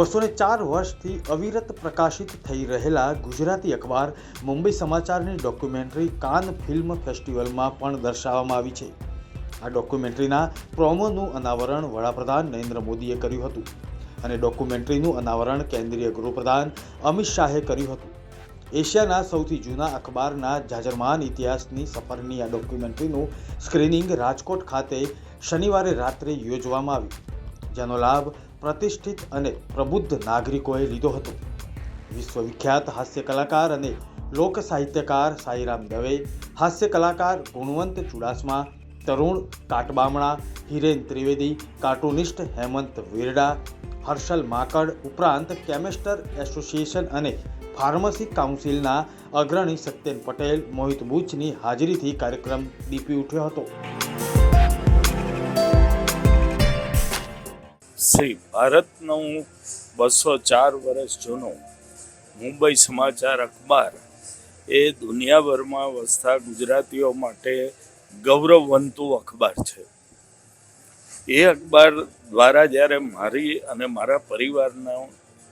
બસો ચાર વર્ષથી અવિરત પ્રકાશિત થઈ રહેલા ગુજરાતી અખબાર મુંબઈ સમાચારની ડોક્યુમેન્ટરી કાન ફિલ્મ ફેસ્ટિવલમાં પણ દર્શાવવામાં આવી છે. આ ડોક્યુમેન્ટરીના પ્રોમોનું અનાવરણ વડાપ્રધાન નરેન્દ્ર મોદીએ કર્યું હતું અને ડોક્યુમેન્ટરીનું અનાવરણ કેન્દ્રીય ગૃહપ્રધાન અમિત શાહે કર્યું હતું. એશિયાના સૌથી જૂના અખબારના જાજરમાન ઇતિહાસની સફરની આ ડોક્યુમેન્ટરીનું સ્ક્રીનિંગ રાજકોટ ખાતે શનિવારે રાત્રે યોજવામાં આવ્યું. જેનો લાભ પ્રતિષ્ઠિત અને પ્રબુદ્ધ નાગરિકોએ લીધો હતો. વિશ્વવિખ્યાત હાસ્ય કલાકાર અને લોક સાહિત્યકાર સાઈરામ દવે, હાસ્ય કલાકાર ગુણવંત ચુડાસમા, તરુણ કાટબામણા, હિરેન ત્રિવેદી, કાર્ટુનિસ્ટ હેમંત વિરડા, હર્ષલ માકડ ઉપરાંત કેમેસ્ટર એસોસિએશન અને ફાર્મસી કાઉન્સિલના અગ્રણી સત્યન પટેલ મોહિત બુચની હાજરીથી કાર્યક્રમ દીપી ઉઠ્યો હતો. શ્રી ભારતનું બસો ચાર વર્ષ જૂનું મુંબઈ સમાચાર અખબાર એ દુનિયાભરમાં વસતા ગુજરાતીઓ માટે ગૌરવવંતું અખબાર છે. એ અખબાર દ્વારા જ્યારે મારી અને મારા પરિવારનો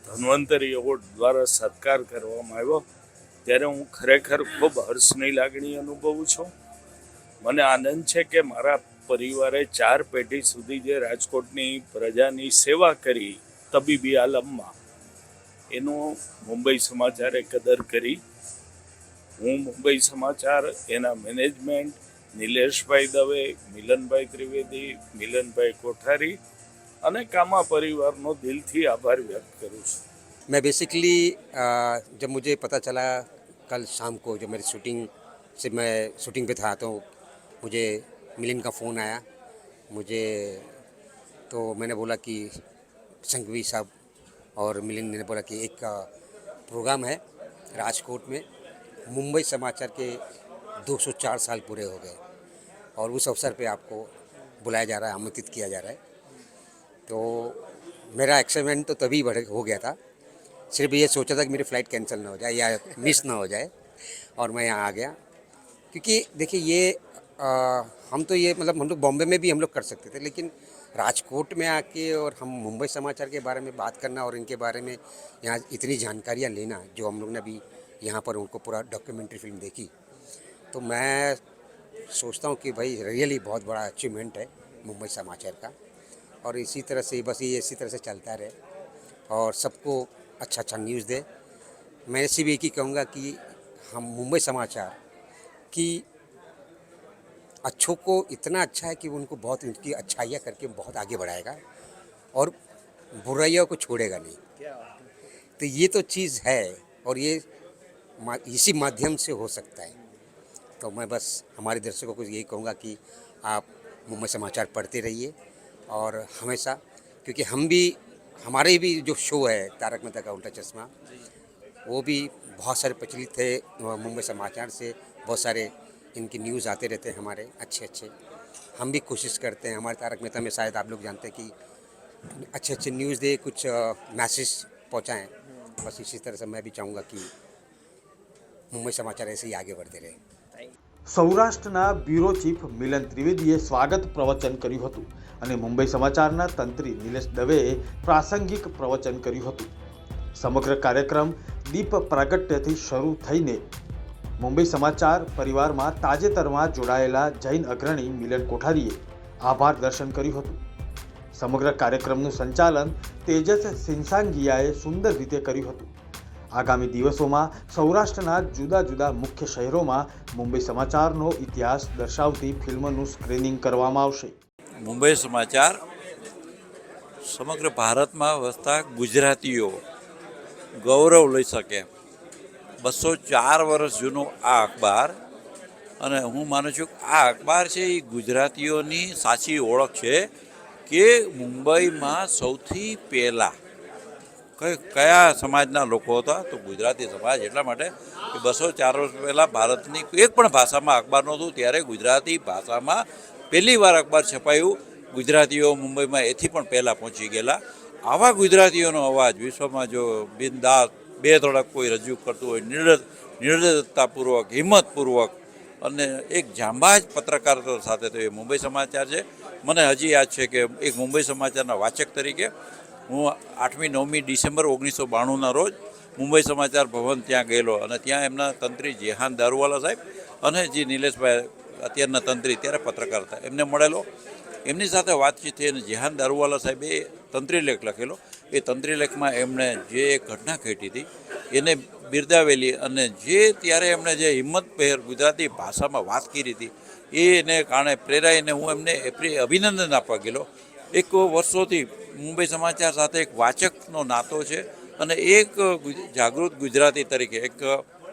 ધન્વંતરી એવોર્ડ દ્વારા સત્કાર કરવામાં આવ્યો, ત્યારે હું ખરેખર ખૂબ હર્ષની લાગણી અનુભવું છું. મને આનંદ છે કે મારા પરિવારે ચાર પેઢી સુધી જે રાજકોટની પ્રજાની સેવા કરી તબીબી આલમમાં એનું મુંબઈ સમાચારે કદર કરી હું મુંબઈ સમાચાર એના મેનેજમેન્ટ નિલેશભાઈ દવે મિલનભાઈ ત્રિવેદી મિલનભાઈ કોઠારી અને કામા પરિવારનો દિલથી આભાર વ્યક્ત કરું છું मैं बेसिकली जब मुझे पता चला कल शाम को जब मेरी शूटिंग से मैं शूटिंग पे था तो मुझे मिलिन का फ़ोन आया, मुझे तो मैंने बोला कि संघवी साहब और मिलिन ने बोला कि एक प्रोग्राम है राजकोट में, मुंबई समाचार के 204 साल पूरे हो गए और उस अवसर पे आपको बुलाया जा रहा है, आमंत्रित किया जा रहा है। तो मेरा एक्साइटमेंट तो तभी बढ़, हो गया था, सिर्फ़ ये सोचा था कि मेरी फ़्लाइट कैंसिल ना हो जाए या मिस ना हो जाए और मैं यहाँ आ गया। क्योंकि देखिए ये आ, हम तो ये मतलब हम लोग बॉम्बे में भी हम लोग कर सकते थे लेकिन राजकोट में आके और हम मुंबई समाचार के बारे में बात करना और इनके बारे में यहाँ इतनी जानकारियाँ लेना जो हम लोग ने अभी यहाँ पर उनको पूरा डॉक्यूमेंट्री फ़िल्म देखी। तो मैं सोचता हूँ कि भाई रियली बहुत बड़ा अचीवमेंट है मुंबई समाचार का और इसी तरह से बस ये इसी तरह से चलता रहे और सबको अच्छा अच्छा न्यूज़ दे। मैं सिर्फ़ एक ही कहूँगा कि हम मुंबई समाचार की अच्छों को इतना अच्छा है कि उनको बहुत उनकी अच्छाइयाँ करके बहुत आगे बढ़ाएगा और बुराइयों को छोड़ेगा नहीं। तो ये तो चीज़ है और ये इसी माध्यम से हो सकता है। तो मैं बस हमारे दर्शकों को यही कहूँगा कि आप मुंबई समाचार पढ़ते रहिए और हमेशा क्योंकि हम भी हमारे भी जो शो है तारक मेहता का उल्टा चश्मा वो भी बहुत सारे प्रचलित थे मुंबई समाचार से बहुत सारे इनकी न्यूज़ आते रहते हैं हमारे अच्छे अच्छे हम भी कोशिश करते हैं हमारे तारक मेहता में शायद आप लोग जानते हैं कि अच्छे अच्छे न्यूज़ दे कुछ मैसेज पहुँचाएँ बस इसी तरह से मैं भी चाहूँगा कि मुंबई समाचार ऐसे ही आगे बढ़ते रहे સૌરાષ્ટ્રના બ્યુરો ચીફ મિલન ત્રિવેદીએ સ્વાગત પ્રવચન કર્યું હતું અને મુંબઈ સમાચારના તંત્રી નિલેશ દવેએ પ્રાસંગિક પ્રવચન કર્યું હતું સમગ્ર કાર્યક્રમ દીપ પ્રાગટ્યથી શરૂ થઈને મુંબઈ સમાચાર પરિવારમાં તાજેતરમાં જોડાયેલા જૈન અગ્રણી મિલન કોઠારીએ આભાર દર્શન કર્યું હતું. સમગ્ર કાર્યક્રમનું સંચાલન તેજસ સિંસાંગિયાએ સુંદર રીતે કર્યું હતું. આગામી દિવસોમાં સૌરાષ્ટ્રના જુદા જુદા મુખ્ય શહેરોમાં મુંબઈ સમાચારનો ઇતિહાસ દર્શાવતી ફિલ્મનું સ્ક્રીનિંગ કરવામાં આવશે. મુંબઈ સમાચાર, સમગ્ર ભારતમાં વસતા ગુજરાતીઓ ગૌરવ લઈ શકે. બસો ચાર વર્ષ જૂનો આ અખબાર અને હું માનું છું આ અખબાર છે એ ગુજરાતીઓની સાચી ઓળખ છે કે મુંબઈમાં સૌથી પહેલાં કયા સમાજના લોકો હતા? તો ગુજરાતી સમાજ એટલા માટે કે બસો ચાર વર્ષ પહેલાં ભારતની એક પણ ભાષામાં અખબાર નહોતું, ત્યારે ગુજરાતી ભાષામાં પહેલી વાર અખબાર છપાયું. ગુજરાતીઓ મુંબઈમાં એથી પણ પહેલાં પહોંચી ગયેલા. આવા ગુજરાતીઓનો અવાજ વિશ્વમાં જો બિનદાસ બે ધડક કોઈ રજૂ કરતું હોય નિર્ડર નિર્દયતાપૂર્વક હિંમતપૂર્વક. અને એક જાંબાજ પત્રકારતા સાથે તો એ મુંબઈ સમાચાર છે. મને હજી યાદ છે કે એક મુંબઈ સમાચારના વાચક તરીકે હું આઠમી, નવમી ડિસેમ્બર ઓગણીસો બાણુંના રોજ મુંબઈ સમાચાર ભવન ત્યાં ગયેલો અને ત્યાં એમના તંત્રી જેહાન દારૂવાલા સાહેબ અને જે નિલેશભાઈ અત્યારના તંત્રી ત્યારે પત્રકાર હતા. એમને મળેલો. એમની સાથે વાતચીત થઈ અને જેહાન દારૂવાલા સાહેબે તંત્રી લેખ લખેલો. એ તંત્રીલેખમાં એમણે જે ઘટના ઘટી હતી, એને બિરદાવેલી અને જે ત્યારે એમણે જે હિંમત પહેર ગુજરાતી ભાષામાં વાત કરી હતી, એને કારણે પ્રેરાઈને હું એમને અભિનંદન આપવા ગયેલો. એક વર્ષોથી મુંબઈ સમાચાર સાથે એક વાચકનો નાતો છે અને એક જાગૃત ગુજરાતી તરીકે એક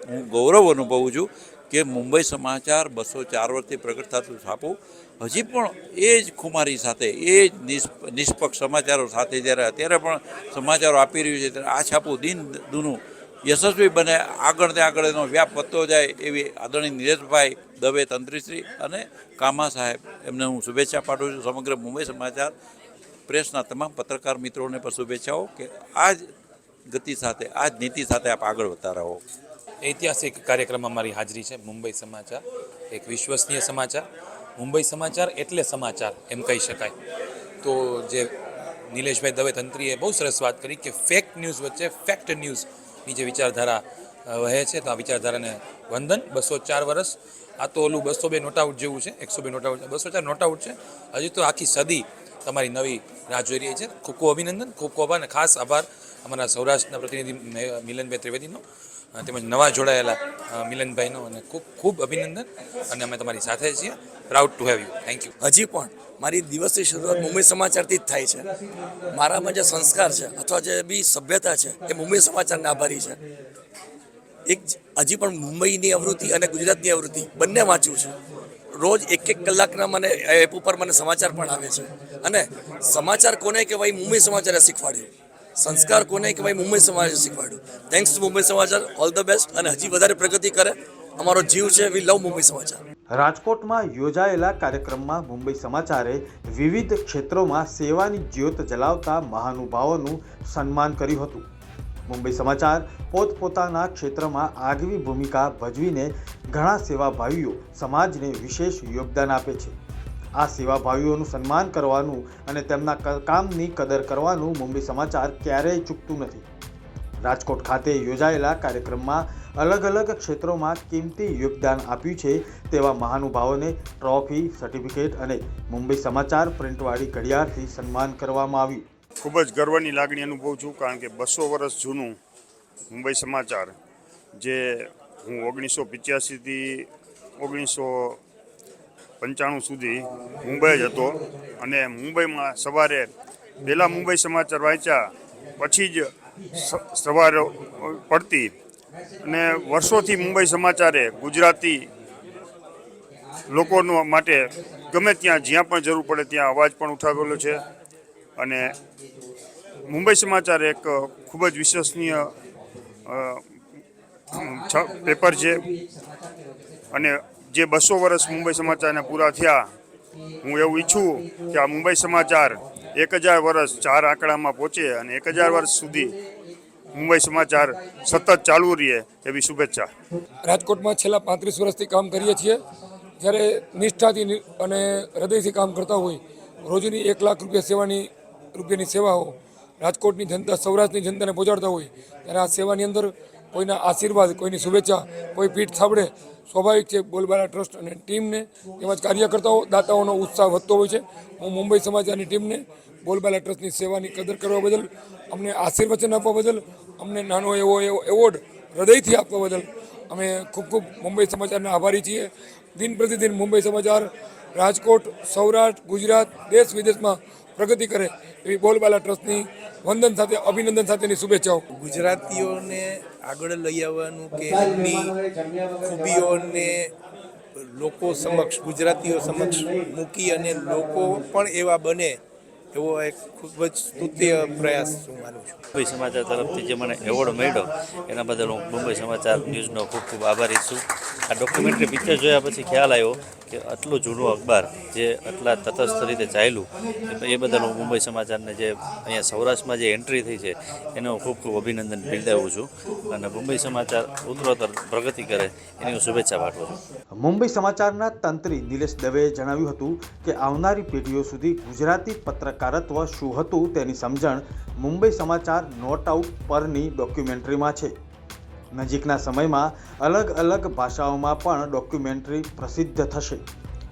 હું ગૌરવ અનુભવું છું કે મુંબઈ સમાચાર બસો ચાર વર્ષથી પ્રગટ થતું છાપું હજી પણ એ જ ખુમારી સાથે, એ જ નિષ્પ, નિષ્પક્ષ સમાચારો સાથે જ્યારે અત્યારે પણ સમાચારો આપી રહ્યું છે, ત્યારે આ છાપું દિન દૂનું યશસ્વી બને, આગળ ને આગળ એનો વ્યાપ વધતો જાય એવી આદરણીય નિરેશભાઈ દવે તંત્રીશ્રી અને કામા સાહેબ. એમને હું શુભેચ્છા પાઠવું છું. સમગ્ર મુંબઈ સમાચાર પ્રેસના તમામ પત્રકાર મિત્રોને પણ શુભેચ્છાઓ કે આ જ ગતિ સાથે, આ જ નીતિ સાથે આપ આગળ વધતા રહો. ઐતિહાસિક કાર્યક્રમમાં મારી હાજરી છે. મુંબઈ સમાચાર, એક વિશ્વસનીય સમાચાર. મુંબઈ સમાચાર એટલે સમાચાર, એમ કહી શકાય. તો જે નિલેશભાઈ દવે તંત્રીએ બહુ સરસ વાત કરી કે ફેક ન્યૂઝ વચ્ચે ફેક્ટ ન્યૂઝની જે વિચારધારા વહે છે. તો આ વિચારધારાને વંદન. બસો ચાર વર્ષ આ તો ઓલું બસો બે નોટ આઉટ જેવું છે. એકસો બે નોટ આઉટ બસો ચાર નોટ આઉટ છે. હજી તો આખી સદી તમારી નવી રાહ જોઈ રહી છે. ખૂબ ખૂબ અભિનંદન. ખૂબ ખૂબ આભાર. અને ખાસ આભાર અમારા સૌરાષ્ટ્રના પ્રતિનિધિ મિલનભાઈ ત્રિવેદીનો. તેમજ નવા જોડાયેલા મિલનભાઈનો અને ખૂબ ખૂબ અભિનંદન. અને અમે તમારી સાથે છીએ. Proud to have you thank you હજી પણ મારી દિવસની શરૂઆત મુંબઈ સમાચારથી જ થાય છે. મારામાં જે સંસ્કાર છે અથવા જે બી સભ્યતા છે એ મુંબઈ સમાચારને આભારી છે. એક હજી પણ મુંબઈની આવૃત્તિ અને ગુજરાતની આવૃત્તિ બંને વાંચ્યું છે. રોજ એક એક કલાકના મને એપ ઉપર મને સમાચાર પણ આવે છે. અને સમાચાર કોને કહેવાય? મુંબઈ સમાચારે શીખવાડ્યું. સંસ્કાર કોને કહેવાય મુંબઈ સમાજે શીખવાડ્યું? થેન્ક્સ ટુ મુંબઈ સમાચાર ઓલ ધ બેસ્ટ અને હજી વધારે પ્રગતિ કરે. અમારો જીવ છે વી લવ મુંબઈ સમાચાર. રાજકોટમાં યોજાયેલા કાર્યક્રમમાં મુંબઈ સમાચારે વિવિધ ક્ષેત્રોમાં સેવાની જ્યોત જલાવતા મહાનુભાવોનું સન્માન કર્યું હતું. મુંબઈ સમાચાર પોતપોતાના ક્ષેત્રમાં આગવી ભૂમિકા ભજવીને ઘણા સેવાભાવીઓ સમાજને વિશેષ યોગદાન આપે છે. આ સેવાભાવીઓનું સન્માન કરવાનું અને તેમના કામની કદર કરવાનું મુંબઈ સમાચાર ક્યારેય ચૂકતું નથી. રાજકોટ ખાતે યોજાયેલા કાર્યક્રમમાં અલગ અલગ ક્ષેત્રોમાં કિંમતી યોગદાન આપ્યું છે તેવા મહાનુભાવોને ટ્રોફી, સર્ટિફિકેટ અને મુંબઈ સમાચાર પ્રિન્ટવાળી ઘડિયાળથી સન્માન કરવામાં આવ્યું. ખૂબ જ ગર્વની લાગણી અનુભવું છું કારણ કે બસો વર્ષ જૂનું મુંબઈ સમાચાર, જે હું ઓગણીસો પિચ્યાસીથી ઓગણીસો પંચાણું સુધી મુંબઈ જ હતો. અને મુંબઈમાં સવારે પહેલાં મુંબઈ સમાચાર વાંચ્યા, પછી જ સવાર પડતી. અને વર્ષોથી મુંબઈ સમાચારે ગુજરાતી લોકોનો માટે ગમે ત્યાં જ્યાં પણ જરૂર પડે ત્યાં અવાજ પણ ઉઠાવેલો છે. અને મુંબઈ સમાચાર એક ખૂબ જ વિશ્વસનીય પેપર છે. અને જે બસો વર્ષ મુંબઈ સમાચારને પૂરા થયા, હું એવું ઈચ્છું કે આ મુંબઈ સમાચાર એક હજાર વર્ષ ચાર આંકડામાં પહોંચે અને એક હજાર વર્ષ સુધી મુંબઈ સમાચાર સતત ચાલુ રહે એવી શુભેચ્છા. રાજકોટમાં છેલ્લા પાંત્રીસ વર્ષથી કામ કરીએ છીએ. જ્યારે નિષ્ઠાથી અને હૃદયથી કામ કરતા હોય, રોજની એક લાખ રૂપિયા સેવાની, રૂપિયાની સેવાઓ રાજકોટની જનતા, સૌરાષ્ટ્રની જનતાને પહોંચાડતા હોય, ત્યારે આ સેવાની અંદર કોઈના આશીર્વાદ, કોઈની શુભેચ્છા, કોઈ પીઠ થાબડે સ્વાભાવિક છે બોલબાલા ટ્રસ્ટ અને ટીમને તેમજ કાર્યકર્તાઓ, દાતાઓનો ઉત્સાહ વધતો હોય છે. હું મુંબઈ સમાચારની ટીમને બોલબાલા ટ્રસ્ટની સેવાની કદર કરવા બદલ, અમને આશીર્વચન આપવા બદલ, અમને નાનો એવો એવો એવોર્ડ હૃદયથી આપવા બદલ અમે ખૂબ ખૂબ મુંબઈ સમાચારના આભારી છીએ. દિન પ્રતિદિન મુંબઈ સમાચાર, રાજકોટ, સૌરાષ્ટ્ર, ગુજરાત, દેશ વિદેશમાં પ્રગતિ કરે એવી બોલબાલા ટ્રસ્ટની વંદન સાથે અભિનંદન સાથેની શુભેચ્છાઓ. ગુજરાતીઓને આગળ લઈ આવવાનું કે એમની ખૂબીઓને લોકો સમક્ષ ગુજરાતીઓ સમક્ષ મૂકી અને લોકો પણ એવા બને એવો એક ખૂબ જ સ્તુત્ય પ્રયાસ હું માનું છું. મુંબઈ સમાચાર તરફથી જે મને એવોર્ડ મળ્યો એના બદલ હું મુંબઈ સમાચાર ન્યૂઝનો ખૂબ ખૂબ આભારી છું. આ ડોક્યુમેન્ટરી પિક્ચર જોયા પછી ખ્યાલ આવ્યો કે આટલું જૂનું અખબાર જે આટલા તટસ્થ રીતે ચાલ્યું, એ- બદલ હું મુંબઈ સમાચારને જે અહીંયા સૌરાષ્ટ્રમાં જે એન્ટ્રી થઈ છે, એને હું ખૂબ ખૂબ અભિનંદન બિરદાવું છું. અને મુંબઈ સમાચાર ઉત્તરોત્તર પ્રગતિ કરે, એની હું શુભેચ્છા પાઠવું છું. મુંબઈ સમાચારના તંત્રી નિલેશ દવેએ જણાવ્યું હતું કે આવનારી પેઢીઓ સુધી ગુજરાતી પત્રકારત્વ શું હતું તેની સમજણ મુંબઈ સમાચાર નોટ આઉટ પરની ડોક્યુમેન્ટરીમાં છે. નજીકના સમયમાં અલગ અલગ ભાષાઓમાં પણ ડોક્યુમેન્ટરી પ્રસિદ્ધ થશે.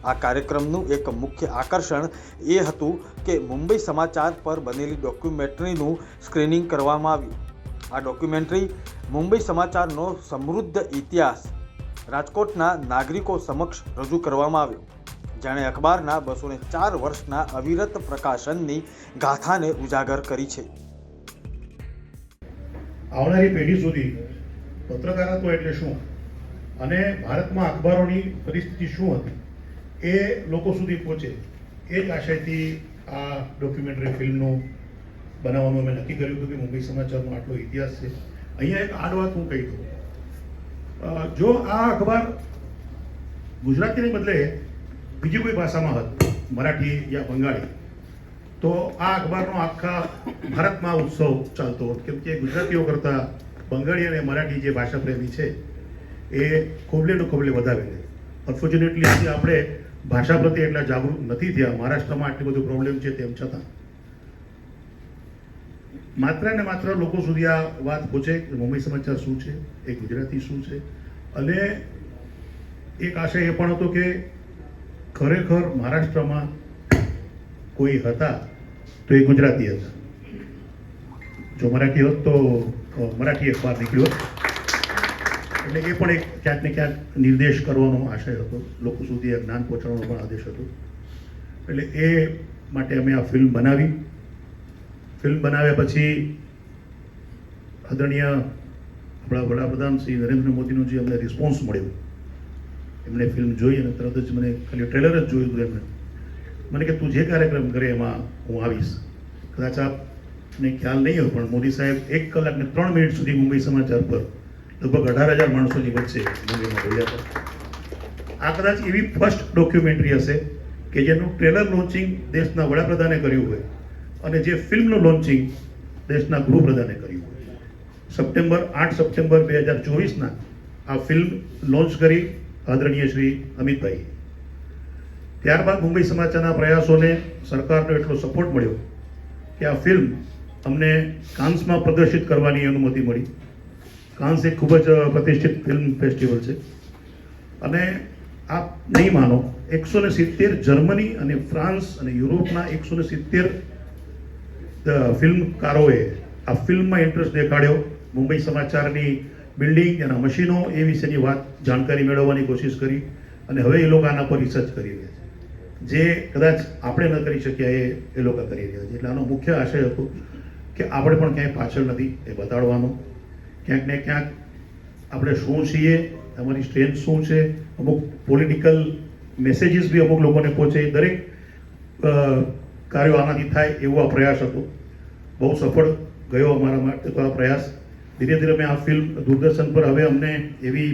આ કાર્યક્રમનું એક મુખ્ય આકર્ષણ એ હતું કે મુંબઈ સમાચાર પર બનેલી ડોક્યુમેન્ટરીનું સ્ક્રીનિંગ કરવામાં આવ્યું. આ ડોક્યુમેન્ટરી મુંબઈ સમાચારનો સમૃદ્ધ ઇતિહાસ રાજકોટના નાગરિકો સમક્ષ રજૂ કરવામાં આવ્યો. જેણે અખબારના બસો ને ચાર વર્ષના અવિરત પ્રકાશનની ગાથાને ઉજાગર કરી છે. આવનારી પેઢી સુધી પત્રકારત્વ એટલે શું? અને ભારતમાં અખબારોની પરિસ્થિતિ શું હતી? એ લોકો સુધી પહોંચે. એ જ આશયથી આ ડોક્યુમેન્ટરી ફિલ્મનું બનાવવાનું અમે નક્કી કર્યું હતું કે મુંબઈ સમાચારનો આટલો ઇતિહાસ છે. અહીંયા એક આડ વાત હું કહી દઉં. જો આ અખબાર ગુજરાતીને બદલે બીજી કોઈ ભાષામાં હતું, મરાઠી યા બંગાળી, તો આ અખબારનો આખા ભારતમાં ઉત્સવ ચાલતો હોત. કેમ કે ગુજરાતીઓ કરતાં બંગાળી અને મરાઠી જે ભાષા પ્રેમી છે, એ ખોબલે ને ખોબલે વધારે છે. અનફોર્ચ્યુનેટલી આપણે ભાષા પ્રત્યે એટલા જાગૃત નથી થયા. મહારાષ્ટ્રમાં આટલી બધું પ્રોબ્લેમ છે તેમ છતાં. માત્ર ને માત્ર લોકો સુધી આ વાત પહોંચે કે મુંબઈ સમાચાર શું છે એ ગુજરાતી શું છે? અને એક આશય એ પણ હતો કે ખરેખર મહારાષ્ટ્રમાં કોઈ હતા તો એ ગુજરાતી હતા. જો મરાઠી હોત તો મરાઠી અખબાર નીકળ્યો. એટલે એ પણ એક ક્યાંક ને ક્યાંક નિર્દેશ કરવાનો આશય હતો. લોકો સુધી આ જ્ઞાન પહોંચાડવાનો પણ આદેશ હતો. એટલે એ માટે અમે આ ફિલ્મ બનાવી. ફિલ્મ બનાવ્યા પછી આદરણીય આપણા વડાપ્રધાન શ્રી નરેન્દ્ર મોદીનો જે અમને રિસ્પોન્સ મળ્યો, એમણે ફિલ્મ જોઈ અને તરત જ મને ખાલી ટ્રેલર જ જોયું હતું એમણે મને કે, તું જે કાર્યક્રમ કરે એમાં હું આવીશ. કદાચ આપને ખ્યાલ નહીં હોય, પણ મોદી સાહેબ એક કલાક ને ત્રણ મિનિટ સુધી મુંબઈ સમાચાર પર લગભગ અઢાર હજાર માણસોની વચ્ચે મુંબઈમાં બોલ્યા હતા. આ કદાચ એવી ફર્સ્ટ ડોક્યુમેન્ટરી હશે કે જેનું ટ્રેલર લોન્ચિંગ દેશના વડાપ્રધાને કર્યું હોય અને જે ફિલ્મનું લોન્ચિંગ દેશના ગૃહપ્રધાને કર્યું હોય. સપ્ટેમ્બર આઠ સપ્ટેમ્બર બે હજાર ચોવીસના આ ફિલ્મ લોન્ચ કરી આદરણીય શ્રી અમિતભાઈ ત્યારબાદ મુંબઈ સમાચારના પ્રયાસોને સરકારનો એટલો સપોર્ટ મળ્યો કે આ ફિલ્મ અમને કાન્સમાં પ્રદર્શિત કરવાની અનુમતિ મળી. કાન્સ એક ખૂબ જ પ્રતિષ્ઠિત ફિલ્મ ફેસ્ટિવલ છે. અને આપ નહીં માનો, એકસો ને સિત્તેર જર્મની અને ફ્રાન્સ અને યુરોપના એકસો ને સિત્તેર ફિલ્મકારોએ આ ફિલ્મમાં ઇન્ટરેસ્ટ દેખાડ્યો. મુંબઈ સમાચારની બિલ્ડિંગ, એના મશીનો, એ વિશેની વાત જાણકારી મેળવવાની કોશિશ કરી અને હવે એ લોકો આના પર રિસર્ચ કરી રહ્યા છે. જે કદાચ આપણે ન કરી શક્યા એ એ લોકો કરી રહ્યા છે. એટલે આનો મુખ્ય આશય હતો કે આપણે પણ ક્યાંય પાછળ નથી, એ બતાડવાનો. ક્યાંક ને ક્યાંક આપણે શું છીએ અમારી સ્ટ્રેન્થ શું છે, અમુક પોલિટિકલ મેસેજીસ બી અમુક લોકોને પહોંચે. દરેક કાર્યો આનાથી થાય એવો આ પ્રયાસ હતો. બહુ સફળ ગયો અમારા માટે તો આ પ્રયાસ. ધીરે ધીરે મેં આ ફિલ્મ દૂરદર્શન પર હવે અમને એવી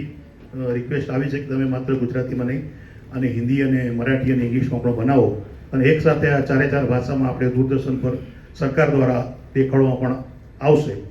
રિક્વેસ્ટ આવી છે કે તમે માત્ર ગુજરાતીમાં નહીં, અને હિન્દી અને મરાઠી અને ઇંગ્લિશમાં પણ બનાવો. અને એક સાથે આ ચારે ચાર ભાષામાં આપણે દૂરદર્શન પર સરકાર દ્વારા દેખાડવામાં પણ આવશે.